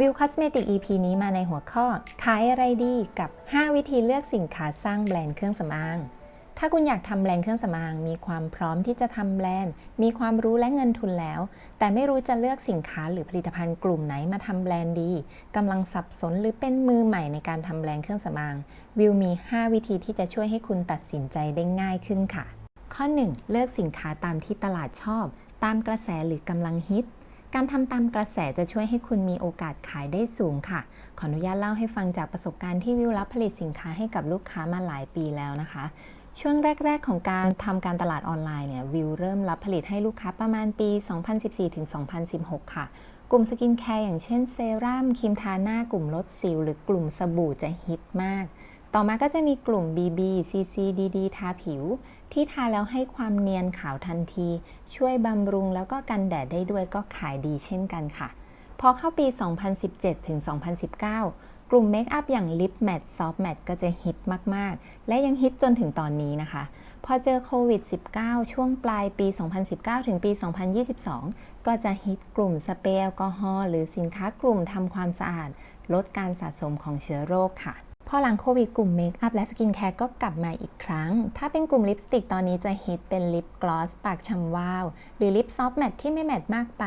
วิวคอสเมติก EP นี้มาในหัวข้อ ขายอะไรดีกับ 5 วิธีเลือกสินค้าสร้างแบรนด์เครื่องสำอาง ถ้าคุณอยากทำแบรนด์เครื่องสำอาง มีความพร้อมที่จะทำแบรนด์ มีความรู้และเงินทุนแล้ว แต่ไม่รู้จะเลือกสินค้าหรือผลิตภัณฑ์กลุ่มไหนมาทำแบรนด์ดีกำลังสับสนหรือเป็นมือใหม่ในการทำแบรนด์เครื่องสำอาง วิวมี 5 วิธีที่จะช่วยให้คุณตัดสินใจได้ง่ายขึ้นค่ะ ข้อ 1 เลือกสินค้าตามที่ตลาดชอบ ตามกระแสหรือกำลังฮิต การทำตามกระแสจะช่วยให้คุณมีโอกาสขายได้สูงค่ะ ขออนุญาตเล่าให้ฟังจากประสบการณ์ที่วิวรับผลิตสินค้าให้กับลูกค้ามาหลายปีแล้วนะคะ ช่วงแรก ๆ ของการทำการตลาดออนไลน์เนี่ยวิวเริ่มรับผลิตให้ลูกค้าประมาณปี 2014-2016 ค่ะกลุ่มสกินแคร์อย่างเช่นเซรั่มครีมทาหน้ากลุ่มลดสิว หรือกลุ่มสบู่จะฮิตมาก ต่อมาก็จะมีกลุ่ม BB CC DD ทาผิว ที่ทาแล้วให้ความเนียนขาวทันที ช่วยบำรุงแล้วก็กันแดดได้ด้วยก็ขายดีเช่นกันค่ะ พอเข้าปี 2017 ถึง 2019 กลุ่มเมคอัพอย่าง Lip Matte Soft Matte ก็จะฮิตมาก ๆ และยังฮิตจนถึงตอนนี้นะคะ พอเจอโควิด -19 ช่วงปลายปี 2019 ถึงปี 2022 ก็จะฮิตกลุ่มสเปรย์แอลกอฮอล์หรือสินค้ากลุ่มทำความสะอาด ลดการสะสมของเชื้อโรคค่ะ พอหลังโควิดกลุ่มเมคอัพและสกินแคร์ก็กลับมาอีกครั้ง ถ้าเป็นกลุ่มลิปสติกตอนนี้จะฮิตเป็นลิปกลอสปากชำวาว หรือลิปซอฟต์แมทที่ไม่แมทมากไป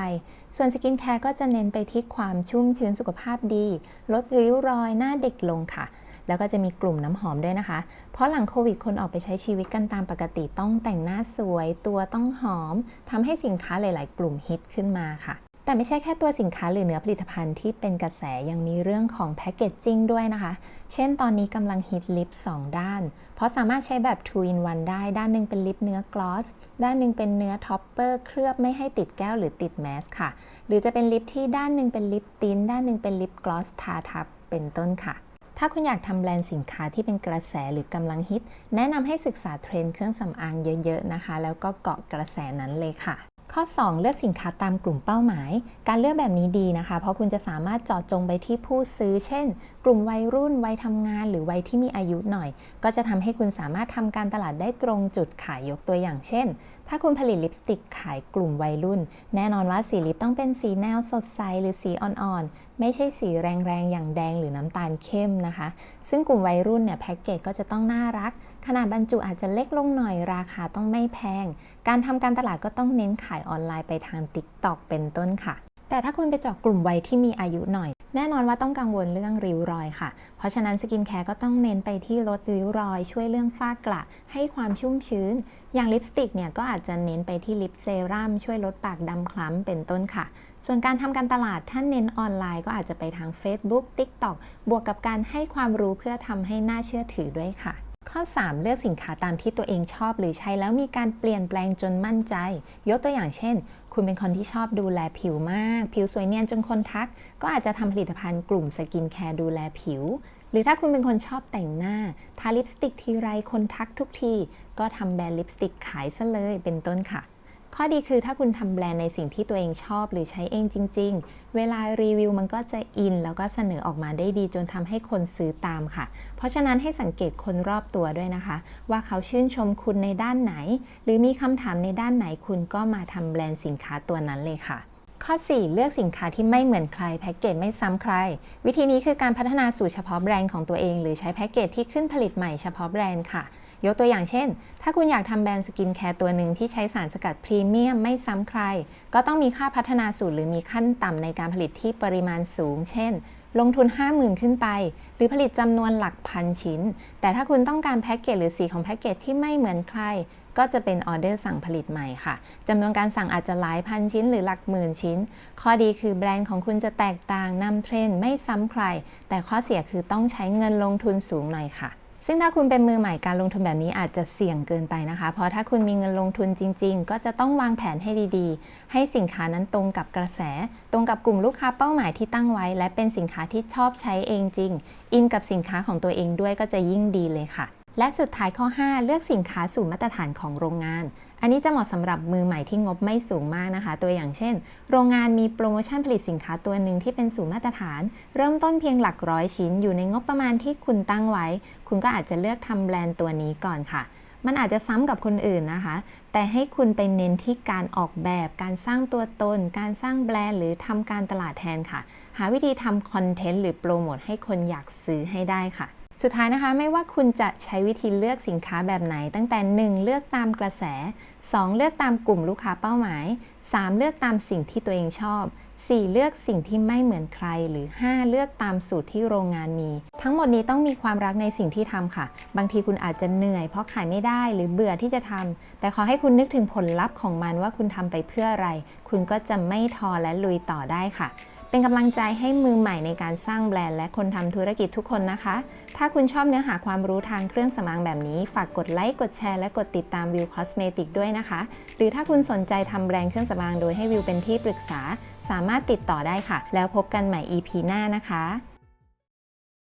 ส่วนสกินแคร์ก็จะเน้นไปที่ความชุ่มชื้นสุขภาพดี ลดริ้วรอยหน้าเด็กลงค่ะ แล้วก็จะมีกลุ่มน้ำหอมด้วยนะคะ เพราะหลังโควิดคนออกไปใช้ชีวิตกันตามปกติต้องแต่งหน้าสวย ตัวต้องหอมทำให้สินค้าหลาย ๆ กลุ่มฮิตขึ้นมาค่ะ แต่ไม่ใช่แค่ตัวสินค้าหรือเนื้อผลิตภัณฑ์ที่เป็นกระแสยังมีเรื่องของแพคเกจจิ้งด้วยนะคะ เช่นตอนนี้กำลังฮิตลิป 2 ด้าน เพราะสามารถใช้แบบ 2 in 1 ได้ ด้านหนึ่งเป็นลิปเนื้อกลอส ด้านหนึ่งเป็นเนื้อท็อปเปอร์เคลือบไม่ให้ติดแก้วหรือติดแมสค่ะ หรือจะเป็นลิปที่ด้านหนึ่งเป็นลิปติ้นด้านหนึ่งเป็นลิปกลอสทาทับเป็นต้นค่ะถ้าคุณอยากทำแบรนด์สินค้าที่เป็นกระแสหรือกำลังฮิต แนะนำให้ศึกษาเทรนด์เครื่องสำอางเยอะ ๆ นะคะ แล้วก็เกาะกระแสนั้นเลยค่ะ ข้อ 2 เลือกสินค้าตามกลุ่มเป้าหมาย การเลือกแบบนี้ดีนะคะ เพราะคุณจะสามารถเจาะจงไปที่ผู้ซื้อ เช่น กลุ่มวัยรุ่น วัยทำงาน หรือวัยที่มีอายุหน่อย ก็จะทำให้คุณสามารถทำการตลาดได้ตรงจุดขายยกตัวอย่างเช่น ถ้าคุณผลิตลิปสติกขายกลุ่มวัยรุ่น แน่นอนว่าสีลิปต้องเป็นสีแนวสดใสหรือสีอ่อนๆ ไม่ใช่สีแรงๆ อย่างแดงหรือน้ำตาลเข้มนะคะ ซึ่งกลุ่มวัยรุ่นเนี่ยแพ็กเกจก็จะต้องน่ารัก ขนาดบรรจุอาจจะเล็กลงหน่อยราคาต้องไม่แพง การทำการตลาดก็ต้องเน้นขายออนไลน์ไปทาง TikTok เป็นต้นค่ะ แต่ถ้าคุณไปเจาะกลุ่มวัยที่มีอายุหน่อย แน่นอนว่าต้องกังวลเรื่องริ้วรอยค่ะ เพราะฉะนั้นสกินแคร์ก็ต้องเน้นไปที่ลดริ้วรอย ช่วยเรื่องฝ้ากระให้ความชุ่มชื้น อย่างลิปสติกเนี่ยก็อาจจะเน้นไปที่ลิปเซรั่มช่วยลดปากดำคล้ำเป็นต้นค่ะส่วนการทำการตลาดถ้าเน้นออนไลน์ก็อาจจะไปทาง Facebook TikTok บวกกับการให้ความรู้เพื่อทำให้น่าเชื่อถือด้วยค่ะ ข้อ 3 เลือกสินค้าตามที่ตัวเองชอบหรือใช้แล้วมีการเปลี่ยนแปลงจนมั่นใจ ยกตัวอย่างเช่น คุณเป็นคนที่ชอบดูแลผิวมาก ผิวสวยเนียนจนคนทัก ก็อาจจะทำผลิตภัณฑ์กลุ่มสกินแคร์ดูแลผิว หรือถ้าคุณเป็นคนชอบแต่งหน้า ทาลิปสติกทีไรคนทักทุกที ก็ทำแบรนด์ลิปสติกขายซะเลยเป็นต้นค่ะ ข้อดีคือถ้าคุณทำแบรนด์ในสิ่งที่ตัวเองชอบหรือใช้เองจริง ๆ เวลารีวิวมันก็จะอิน แล้วก็เสนอออกมาได้ดีจนทำให้คนซื้อตามค่ะ เพราะฉะนั้นให้สังเกตคนรอบตัวด้วยนะคะ ว่าเขาชื่นชมคุณในด้านไหน หรือมีคำถามในด้านไหนคุณก็มาทำแบรนด์สินค้าตัวนั้นเลยค่ะข้อ 4 เลือกสินค้าที่ไม่เหมือนใครแพ็กเกจไม่ซ้ำใคร วิธีนี้คือการพัฒนาสูตรเฉพาะแบรนด์ของตัวเอง หรือใช้แพ็กเกจที่ขึ้นผลิตใหม่เฉพาะแบรนด์ค่ะ ยกตัวอย่างเช่น ถ้าคุณอยากทำแบรนด์สกินแคร์ตัวหนึ่งที่ใช้สารสกัดพรีเมียมไม่ซ้ำใคร ก็ต้องมีค่าพัฒนาสูตรหรือมีขั้นต่ำในการผลิตที่ปริมาณสูง เช่น ลงทุน 50,000 ขึ้นไป หรือผลิตจำนวนหลักพันชิ้น แต่ถ้าคุณต้องการแพ็กเกจหรือสีของแพ็กเกจที่ไม่เหมือนใครก็จะเป็นออเดอร์สั่งผลิตใหม่ค่ะ จำนวนการสั่งอาจจะหลายพันชิ้นหรือหลักหมื่นชิ้น ข้อดีคือแบรนด์ของคุณจะแตกต่างนำเทรนด์ไม่ซ้ำใคร แต่ข้อเสียคือต้องใช้เงินลงทุนสูงหน่อยค่ะ ซึ่งถ้าคุณเป็นมือใหม่การลงทุนแบบนี้อาจจะเสี่ยงเกินไปนะคะ เพราะถ้าคุณมีเงินลงทุนจริง ๆ ก็จะต้องวางแผนให้ดีๆ ให้สินค้านั้นตรงกับกระแส ตรงกับกลุ่มลูกค้าเป้าหมายที่ตั้งไว้ และเป็นสินค้าที่ชอบใช้เองจริง อินกับสินค้าของตัวเองด้วยก็จะยิ่งดีเลยค่ะ และสุดท้ายข้อ 5 เลือกสินค้าสู่มาตรฐานของโรงงาน อันนี้จะเหมาะสำหรับมือใหม่ที่งบไม่สูงมากนะคะ ตัวอย่างเช่น โรงงานมีโปรโมชั่นผลิตสินค้าตัวหนึ่งที่เป็นสู่มาตรฐาน เริ่มต้นเพียงหลักร้อยชิ้น อยู่ในงบประมาณที่คุณตั้งไว้ คุณก็อาจจะเลือกทำแบรนด์ตัวนี้ก่อนค่ะมันอาจจะซ้ำกับคนอื่นนะคะ แต่ให้คุณไปเน้นที่การออกแบบ การสร้างตัวตน การสร้างแบรนด์หรือทำการตลาดแทนค่ะ หาวิธีทำคอนเทนต์หรือโปรโมทให้คนอยากซื้อให้ได้ค่ะ สุดท้ายนะคะ ไม่ว่าคุณจะใช้วิธีเลือกสินค้าแบบไหน ตั้งแต่ 1 เลือกตามกระแส 2 เลือกตามกลุ่มลูกค้าเป้าหมาย 3 เลือกตามสิ่งที่ตัวเองชอบ 4 เลือกสิ่งที่ไม่เหมือนใคร หรือ 5 เลือกตามสูตรที่โรงงานมี ทั้งหมดนี้ต้องมีความรักในสิ่งที่ทำค่ะ บางทีคุณอาจจะเหนื่อยเพราะขายไม่ได้หรือเบื่อที่จะทำแต่ขอให้คุณนึกถึงผลลัพธ์ของมันว่าคุณทำไปเพื่ออะไร คุณก็จะไม่ท้อและลุยต่อได้ค่ะ เป็นกำลังใจให้มือใหม่ในการสร้างแบรนด์และคนทำธุรกิจทุกคนนะคะ ถ้าคุณชอบเนื้อหาความรู้ทางเครื่องสำอางแบบนี้ ฝากกดไลค์ กดแชร์ และกดติดตามวิวคอสเมติกด้วยนะคะ หรือถ้าคุณสนใจทำแบรนด์เครื่องสำอางโดยให้วิวเป็นที่ปรึกษา สามารถติดต่อได้ค่ะ แล้วพบกันใหม่ EP หน้านะคะ